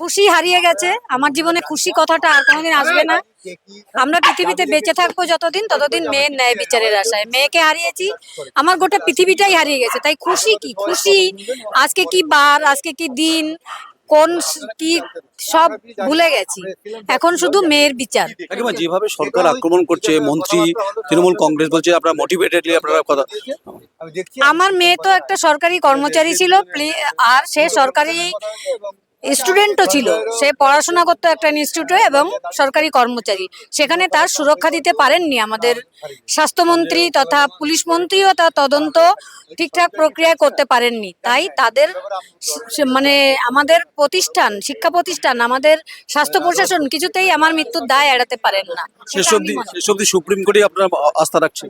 খুশি হারিয়ে গেছে। আমার জীবনে খুশি কথাটা আর কোনোদিন আসবে না। আমরা পৃথিবীতে বেঁচে থাকব যতদিন ততদিন মেয়ের ন্যায় বিচারের আশায়। মেয়েকে হারিয়েছি আমার গোটা পৃথিবীটাই হারিয়ে গেছে। তাই খুশি কি? খুশি? আজকে কি বার? আজকে কি দিন? কোন কি সব ভুলে গেছি। এখন শুধু মেয়ের বিচার। যেভাবে সরকার আক্রমণ করছে মন্ত্রী তৃণমূল কংগ্রেস বলছে আপনারা মোটিভেটেডলি আপনারা কথা আমার মেয়ে তো একটা সরকারি কর্মচারী ছিল প্লি- আর সে সরকারি স্টুডেন্টও ছিল। সে পড়াশোনা করতো একটা ইনস্টিটিউটে এবং সরকারি কর্মচারী। সেখানে তার সুরক্ষা দিতে পারেননি আমাদের স্বাস্থ্যমন্ত্রী তথা পুলিশ মন্ত্রীও তার তদন্ত ঠিকঠাক প্রক্রিয়া করতে পারেননি। তাই তাদের মানে আমাদের প্রতিষ্ঠান শিক্ষা প্রতিষ্ঠান আমাদের স্বাস্থ্য প্রশাসন কিছুতেই আমার মৃত্যুর দায় এড়াতে পারেন না। সুপ্রিম কোর্টে আপনারা আস্থা রাখছেন?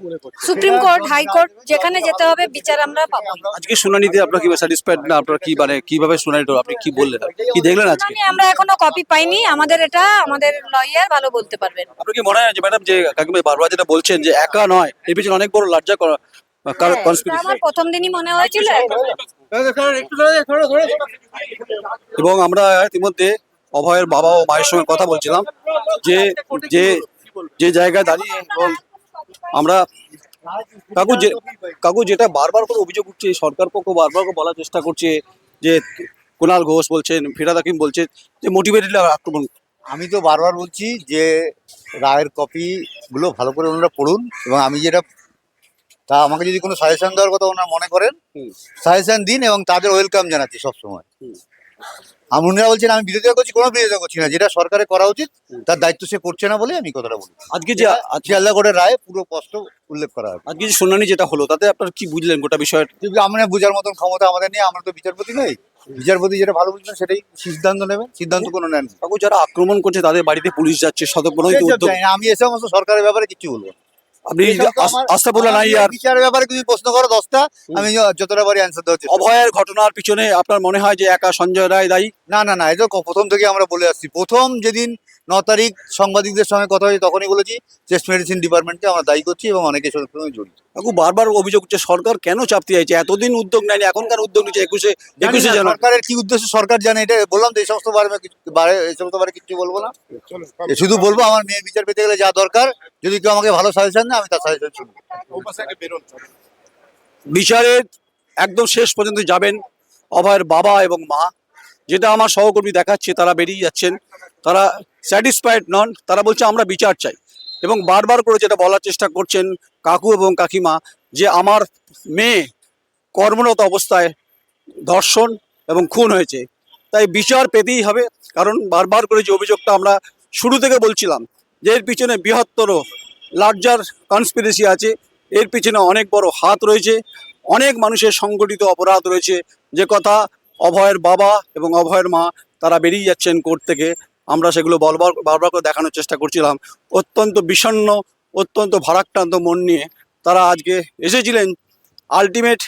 সুপ্রিম কোর্ট হাইকোর্ট যেখানে যেতে হবে বিচার আমরা পাবো আজকে শুনানিতে আপনার কি স্যাটিসফাইড না? আপনারা কি মানে কীভাবে শুনানিটা আপনি কি বললেন? কি দেখলেন আজকে? আমরা এখনও কপি পাইনি। আমাদের এটা আমাদের লয়ার ভালো বলতে পারবেন। আপনার কি মনে হয় যে ম্যাডাম যে কাকিমা বারবার যেটা বলছেন যে একা নয় এর পিছনে অনেক বড় লজ্জা করা হ্যাঁ, আমার প্রথম দিনই মনে হয়েছিল। এবং আমরা ইতিমধ্যে অভয়ের বাবা ও মায়ের সঙ্গে কথা বলছিলাম যে যে যে জায়গায় দাঁড়িয়ে এবং আমরা কাকু যে কাকু যেটা বারবার করে অভিযোগ উঠছে সরকার পক্ষ বারবার করে বলার চেষ্টা করছে যে কুণাল ঘোষ বলছেন ফিরাদ হাকিম বলছে যে মোটিভেটেড আক্রমণ। আমি তো বারবার বলছি যে রায়ের কপিগুলো ভালো করে ওনারা পড়ুন এবং আমি যেটা তা আমাকে যদি কোনো সাজেশন দেওয়ার কথা ওনারা মনে করেন। সাজেশন দিন এবং তাদের ওয়েলকাম জানাচ্ছি সবসময়। হুম। আমি ওনারা বলছেন আমি বিরোধিতা করছি কোনো বিরোধিতা করছি না যেটা সরকারের করা উচিত তার দায়িত্ব সে করছে না বলে আমি কথাটা বলি আজকে যে আজকে কোর্টের রায়ে পুরো স্পষ্ট উল্লেখ করা আছে। আজকে যে শুনানি যেটা হলো তাতে আপনার কি বুঝলেন গোটা বিষয়টা? আমরা বোঝার মতন ক্ষমতা আমাদের নেই আমরা তো বিচারপতি নই। বিচারপতি যেটা ভালো বুঝবেন সেটাই সিদ্ধান্ত নেবেন সিদ্ধান্ত কোনো নেন। কাকু যারা আক্রমণ করছে তাদের বাড়িতে পুলিশ যাচ্ছে উদ্যোগ। আমি এ সমস্ত সরকারের ব্যাপারে কিছু বলব না। আপনি এসব তো আস- আমার- আস্থাপুলা নাই আর বিচারের ব্যাপারে তুমি প্রশ্ন করো দশটা আমি যতটা পারি অ্যান্সার দেওয়ার চেষ্টা অভয়ের ঘটনার পিছনে আপনার মনে হয় যে একা সঞ্জয় রায় দায়ী? না না না এটা প্রথম থেকে আমরা বলে আসছি। প্রথম যেদিন ন তারিখ সাংবাদিকদের সঙ্গে কথা হয়েছে তখনই বলেছি চেস্ট মেডিসিন ডিপার্টমেন্টকে আমরা দায়ী করছি এবং অনেকের সঙ্গে জড়িত। কাকু বারবার অভিযোগ উঠছে সরকার কেন চাপতে চাইছে এতদিন উদ্যোগ নেয়নি এখনকার উদ্যোগ নিচ্ছে একুশে একুশে জানুয়ারি। সরকারের কি উদ্দেশ্য সরকার জানে এটা বললাম তো এই সমস্ত বারে বারে এই সমস্ত বারে কিছু বলব না। শুধু বলব আমার মেয়ের বিচার পেতে গেলে যা দরকার যদি কেউ আমাকে ভালো সাজেশন দেয় আমি তার সাজেশন শুনব। বিচারের একদম শেষ পর্যন্ত যাবেন অভয়ের বাবা এবং মা। যেটা আমার সহকর্মী দেখাচ্ছে তারা বেরিয়ে যাচ্ছেন। তারা স্যাটিসফাইড নন তারা বলছে আমরা বিচার চাই। এবং বারবার করে যেটা বলার চেষ্টা করছেন কাকু এবং কাকিমা, যে আমার মেয়ে কর্মরত অবস্থায় ধর্ষণ এবং খুন হয়েছে। তাই বিচার পেতেই হবে, কারণ বারবার করে যে অভিযোগটা আমরা শুরু থেকে বলছিলাম, যে এর পিছনে বৃহত্তর লার্জার কনস্পিরেসি আছে, এর পিছনে অনেক বড় হাত রয়েছে, অনেক মানুষের সংগঠিত অপরাধ রয়েছে। যে কথা অভয়ের বাবা এবং অভয়ের মা, তারা বেরিয়ে যাচ্ছেন কোর্ট থেকে। আমরা সেগুলো বলবার, বারবার করে দেখানোর চেষ্টা করছিলাম। অত্যন্ত বিষণ্ণ অত্যন্ত ভারাক্রান্ত মন নিয়ে তারা আজকে এসেছিলেন ultimate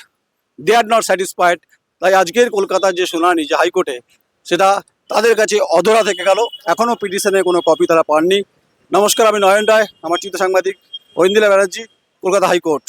they are not satisfied তাই আজকের কলকাতার যে শুনানি, যে হাইকোর্টে, সেটা তাদের কাছে অধরা থেকে গেল। এখনও পিটিশনের কোনো কপি তারা পাননি। নমস্কার, আমি নয়ন রায়, আমার চিত্র সাংবাদিক ঐন্দিলা ব্যানার্জি, কলকাতা হাইকোর্ট।